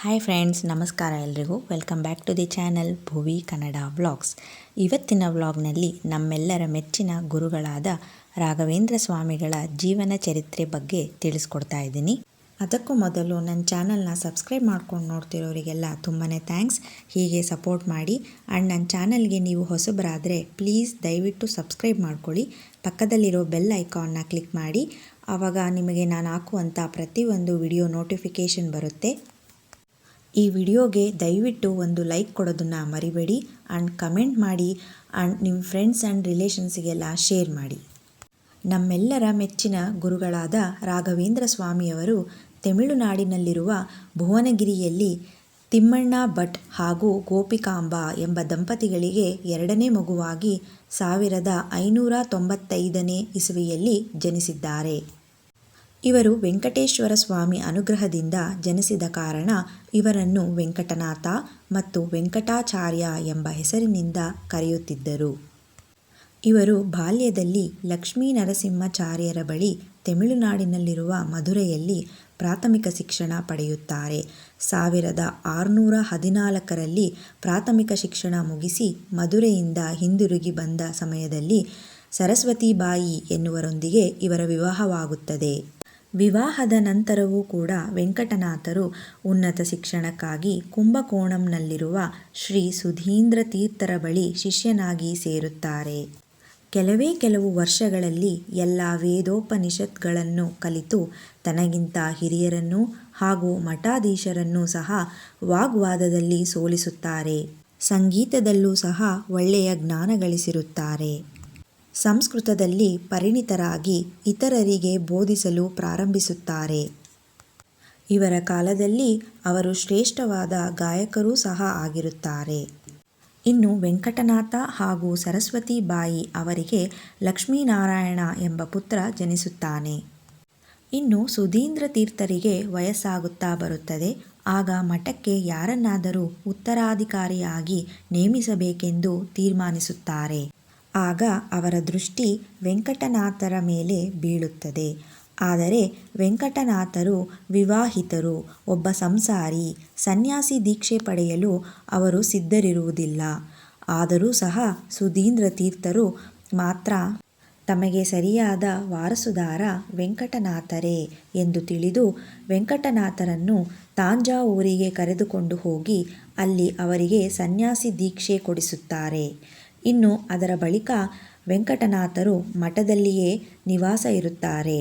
Hi friends ನಮಸ್ಕಾರ ಎಲ್ರಿಗೂ. Welcome back to the channel Bhuvi Kannada vlogs ಇವತ್ತಿನ ವ್ಲಾಗ್ನಲ್ಲಿ ನಮ್ಮೆಲ್ಲರ ಮೆಚ್ಚಿನ ಗುರುಗಳಾದ ರಾಘವೇಂದ್ರ ಸ್ವಾಮಿಗಳ ಜೀವನ ಚರಿತ್ರೆ ಬಗ್ಗೆ ತಿಳಿಸ್ಕೊಡ್ತಾ ಇದ್ದೀನಿ. ಅದಕ್ಕೂ ಮೊದಲು ನನ್ನ ಚಾನಲ್ನ ಸಬ್ಸ್ಕ್ರೈಬ್ ಮಾಡ್ಕೊಂಡು ನೋಡ್ತಿರೋರಿಗೆಲ್ಲ ತುಂಬಾ ಥ್ಯಾಂಕ್ಸ್ ಹೀಗೆ ಸಪೋರ್ಟ್ ಮಾಡಿ. ಆ್ಯಂಡ್ ನನ್ನ ಚಾನಲ್ಗೆ ನೀವು ಹೊಸಬರಾದರೆ ಪ್ಲೀಸ್ ದಯವಿಟ್ಟು ಸಬ್ಸ್ಕ್ರೈಬ್ ಮಾಡ್ಕೊಳ್ಳಿ. ಪಕ್ಕದಲ್ಲಿರೋ ಬೆಲ್ ಐಕಾನ್ನ ಕ್ಲಿಕ್ ಮಾಡಿ. ಆವಾಗ ನಿಮಗೆ ನಾನು ಹಾಕುವಂಥ ಪ್ರತಿಯೊಂದು ವಿಡಿಯೋ ನೋಟಿಫಿಕೇಷನ್ ಬರುತ್ತೆ. ಈ ವಿಡಿಯೋಗೆ ದಯವಿಟ್ಟು ಒಂದು ಲೈಕ್ ಕೊಡೋದನ್ನು ಮರಿಬೇಡಿ ಆ್ಯಂಡ್ ಕಮೆಂಟ್ ಮಾಡಿ ಆ್ಯಂಡ್ ನಿಮ್ಮ ಫ್ರೆಂಡ್ಸ್ ಆ್ಯಂಡ್ ರಿಲೇಷನ್ಸಿಗೆಲ್ಲ ಶೇರ್ ಮಾಡಿ. ನಮ್ಮೆಲ್ಲರ ಮೆಚ್ಚಿನ ಗುರುಗಳಾದ ರಾಘವೇಂದ್ರ ಸ್ವಾಮಿಯವರು ತಮಿಳುನಾಡಿನಲ್ಲಿರುವ ಭುವನಗಿರಿಯಲ್ಲಿ ತಿಮ್ಮಣ್ಣ ಭಟ್ ಹಾಗೂ ಗೋಪಿಕಾಂಬ ಎಂಬ ದಂಪತಿಗಳಿಗೆ ಎರಡನೇ ಮಗುವಾಗಿ ಸಾವಿರದ ಐನೂರ ತೊಂಬತ್ತೈದನೇ ಇಸವಿಯಲ್ಲಿ ಜನಿಸಿದ್ದಾರೆ. ಇವರು ವೆಂಕಟೇಶ್ವರ ಸ್ವಾಮಿ ಅನುಗ್ರಹದಿಂದ ಜನಿಸಿದ ಕಾರಣ ಇವರನ್ನು ವೆಂಕಟನಾಥ ಮತ್ತು ವೆಂಕಟಾಚಾರ್ಯ ಎಂಬ ಹೆಸರಿನಿಂದ ಕರೆಯುತ್ತಿದ್ದರು. ಇವರು ಬಾಲ್ಯದಲ್ಲಿ ಲಕ್ಷ್ಮೀ ನರಸಿಂಹಾಚಾರ್ಯರ ಬಳಿ ತಮಿಳುನಾಡಿನಲ್ಲಿರುವ ಮಧುರೆಯಲ್ಲಿ ಪ್ರಾಥಮಿಕ ಶಿಕ್ಷಣ ಪಡೆಯುತ್ತಾರೆ. ಸಾವಿರದ ಆರುನೂರ ಹದಿನಾಲ್ಕರಲ್ಲಿ ಪ್ರಾಥಮಿಕ ಶಿಕ್ಷಣ ಮುಗಿಸಿ ಮಧುರೆಯಿಂದ ಹಿಂದಿರುಗಿ ಬಂದ ಸಮಯದಲ್ಲಿ ಸರಸ್ವತಿಬಾಯಿ ಎನ್ನುವರೊಂದಿಗೆ ಇವರ ವಿವಾಹವಾಗುತ್ತದೆ. ವಿವಾಹದ ನಂತರವೂ ಕೂಡ ವೆಂಕಟನಾಥರು ಉನ್ನತ ಶಿಕ್ಷಣಕ್ಕಾಗಿ ಕುಂಭಕೋಣಂನಲ್ಲಿರುವ ಶ್ರೀ ಸುಧೀಂದ್ರ ತೀರ್ಥರ ಬಳಿ ಶಿಷ್ಯನಾಗಿ ಸೇರುತ್ತಾರೆ. ಕೆಲವೇ ಕೆಲವು ವರ್ಷಗಳಲ್ಲಿ ಎಲ್ಲ ವೇದೋಪನಿಷತ್ಗಳನ್ನು ಕಲಿತು ತನಗಿಂತ ಹಿರಿಯರನ್ನು ಹಾಗೂ ಮಠಾಧೀಶರನ್ನು ಸಹ ವಾಗ್ವಾದದಲ್ಲಿ ಸೋಲಿಸುತ್ತಾರೆ. ಸಂಗೀತದಲ್ಲೂ ಸಹ ಒಳ್ಳೆಯ ಜ್ಞಾನ ಗಳಿಸಿರುತ್ತಾರೆ. ಸಂಸ್ಕೃತದಲ್ಲಿ ಪರಿಣಿತರಾಗಿ ಇತರರಿಗೆ ಬೋಧಿಸಲು ಪ್ರಾರಂಭಿಸುತ್ತಾರೆ. ಇವರ ಕಾಲದಲ್ಲಿ ಅವರು ಶ್ರೇಷ್ಠವಾದ ಗಾಯಕರೂ ಸಹ ಆಗಿರುತ್ತಾರೆ. ಇನ್ನು ವೆಂಕಟನಾಥ ಹಾಗೂ ಸರಸ್ವತಿ ಬಾಯಿ ಅವರಿಗೆ ಲಕ್ಷ್ಮೀನಾರಾಯಣ ಎಂಬ ಪುತ್ರ ಜನಿಸುತ್ತಾನೆ. ಇನ್ನು ಸುಧೀಂದ್ರ ತೀರ್ಥರಿಗೆ ವಯಸ್ಸಾಗುತ್ತಾ ಬರುತ್ತದೆ. ಆಗ ಮಠಕ್ಕೆ ಯಾರನ್ನಾದರೂ ಉತ್ತರಾಧಿಕಾರಿಯಾಗಿ ನೇಮಿಸಬೇಕೆಂದು ತೀರ್ಮಾನಿಸುತ್ತಾರೆ. ಆಗ ಅವರ ದೃಷ್ಟಿ ವೆಂಕಟನಾಥರ ಮೇಲೆ ಬೀಳುತ್ತದೆ. ಆದರೆ ವೆಂಕಟನಾಥರು ವಿವಾಹಿತರು, ಒಬ್ಬ ಸಂಸಾರಿ, ಸನ್ಯಾಸಿ ದೀಕ್ಷೆ ಪಡೆಯಲು ಅವರು ಸಿದ್ಧರಿರುವುದಿಲ್ಲ. ಆದರೂ ಸಹ ಸುಧೀಂದ್ರ ತೀರ್ಥರು ಮಾತ್ರ ತಮಗೆ ಸರಿಯಾದ ವಾರಸುದಾರ ವೆಂಕಟನಾಥರೇ ಎಂದು ತಿಳಿದು ವೆಂಕಟನಾಥರನ್ನು ತಾಂಜಾವೂರಿಗೆ ಕರೆದುಕೊಂಡು ಹೋಗಿ ಅಲ್ಲಿ ಅವರಿಗೆ ಸನ್ಯಾಸಿ ದೀಕ್ಷೆ ಕೊಡಿಸುತ್ತಾರೆ. ಇನ್ನು ಅದರ ಬಳಿಕ ವೆಂಕಟನಾಥರು ಮಠದಲ್ಲಿಯೇ ನಿವಾಸ ಇರುತ್ತಾರೆ.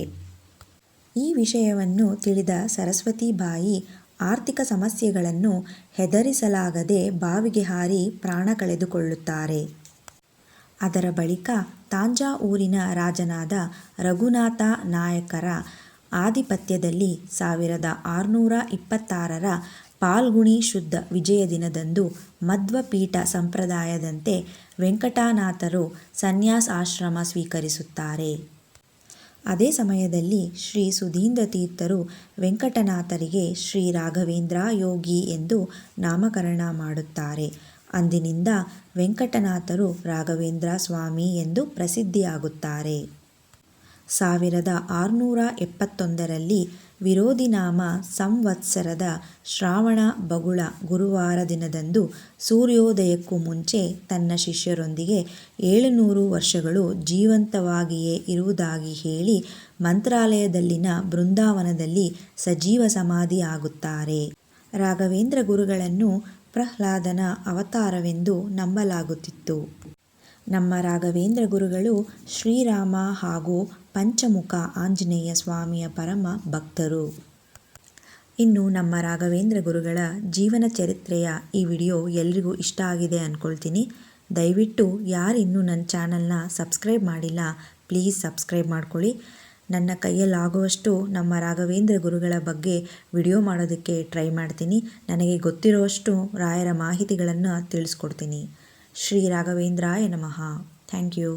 ಈ ವಿಷಯವನ್ನು ತಿಳಿದ ಸರಸ್ವತಿಬಾಯಿ ಆರ್ಥಿಕ ಸಮಸ್ಯೆಗಳನ್ನು ಹೆದರಿಸಲಾಗದೆ ಬಾವಿಗೆ ಹಾರಿ ಪ್ರಾಣ ಕಳೆದುಕೊಳ್ಳುತ್ತಾರೆ. ಅದರ ಬಳಿಕ ತಾಂಜಾವೂರಿನ ರಾಜನಾದ ರಘುನಾಥ ನಾಯಕರ ಆಧಿಪತ್ಯದಲ್ಲಿ ಸಾವಿರದ ಆರುನೂರ ಇಪ್ಪತ್ತಾರರ ಪಾಲ್ಗುಣಿ ಶುದ್ಧ ವಿಜಯ ದಿನದಂದು ಮಧ್ವಪೀಠ ಸಂಪ್ರದಾಯದಂತೆ ವೆಂಕಟನಾಥರು ಆಶ್ರಮ ಸ್ವೀಕರಿಸುತ್ತಾರೆ. ಅದೇ ಸಮಯದಲ್ಲಿ ಶ್ರೀ ಸುಧೀಂದ್ರ ತೀರ್ಥರು ವೆಂಕಟನಾಥರಿಗೆ ಶ್ರೀ ರಾಘವೇಂದ್ರ ಯೋಗಿ ಎಂದು ನಾಮಕರಣ ಮಾಡುತ್ತಾರೆ. ಅಂದಿನಿಂದ ವೆಂಕಟನಾಥರು ರಾಘವೇಂದ್ರ ಸ್ವಾಮಿ ಎಂದು ಪ್ರಸಿದ್ಧಿಯಾಗುತ್ತಾರೆ. ಸಾವಿರದ ಆರುನೂರ ಎಪ್ಪತ್ತೊಂದರಲ್ಲಿ ವಿರೋಧಿನಾಮ ಸಂವತ್ಸರದ ಶ್ರಾವಣ ಬಗುಳ ಗುರುವಾರ ದಿನದಂದು ಸೂರ್ಯೋದಯಕ್ಕೂ ಮುಂಚೆ ತನ್ನ ಶಿಷ್ಯರೊಂದಿಗೆ ಏಳುನೂರು ವರ್ಷಗಳು ಜೀವಂತವಾಗಿಯೇ ಇರುವುದಾಗಿ ಹೇಳಿ ಮಂತ್ರಾಲಯದಲ್ಲಿನ ಬೃಂದಾವನದಲ್ಲಿ ಸಜೀವ ಸಮಾಧಿ ಆಗುತ್ತಾರೆ. ರಾಘವೇಂದ್ರ ಗುರುಗಳನ್ನು ಪ್ರಹ್ಲಾದನ ಅವತಾರವೆಂದು ನಂಬಲಾಗುತ್ತಿತ್ತು. ನಮ್ಮ ರಾಘವೇಂದ್ರ ಗುರುಗಳು ಶ್ರೀರಾಮ ಹಾಗೂ ಪಂಚಮುಖ ಆಂಜನೇಯ ಸ್ವಾಮಿಯ ಪರಮ ಭಕ್ತರು. ಇನ್ನು ನಮ್ಮ ರಾಘವೇಂದ್ರ ಗುರುಗಳ ಜೀವನ ಚರಿತ್ರೆಯ ಈ ವಿಡಿಯೋ ಎಲ್ರಿಗೂ ಇಷ್ಟ ಆಗಿದೆ ಅಂದ್ಕೊಳ್ತೀನಿ ದಯವಿಟ್ಟು ಯಾರಿನ್ನೂ ನನ್ನ ಚಾನಲ್ನ ಸಬ್ಸ್ಕ್ರೈಬ್ ಮಾಡಿಲ್ಲ, ಪ್ಲೀಸ್ ಸಬ್ಸ್ಕ್ರೈಬ್ ಮಾಡ್ಕೊಳ್ಳಿ. ನನ್ನ ಕೈಯಲ್ಲಾಗುವಷ್ಟು ನಮ್ಮ ರಾಘವೇಂದ್ರ ಗುರುಗಳ ಬಗ್ಗೆ ವಿಡಿಯೋ ಮಾಡೋದಕ್ಕೆ ಟ್ರೈ ಮಾಡ್ತೀನಿ. ನನಗೆ ಗೊತ್ತಿರುವಷ್ಟು ರಾಯರ ಮಾಹಿತಿಗಳನ್ನು ತಿಳಿಸ್ಕೊಡ್ತೀನಿ. ಶ್ರೀ ರಾಘವೇಂದ್ರಾಯ ನಮಃ. Thank you.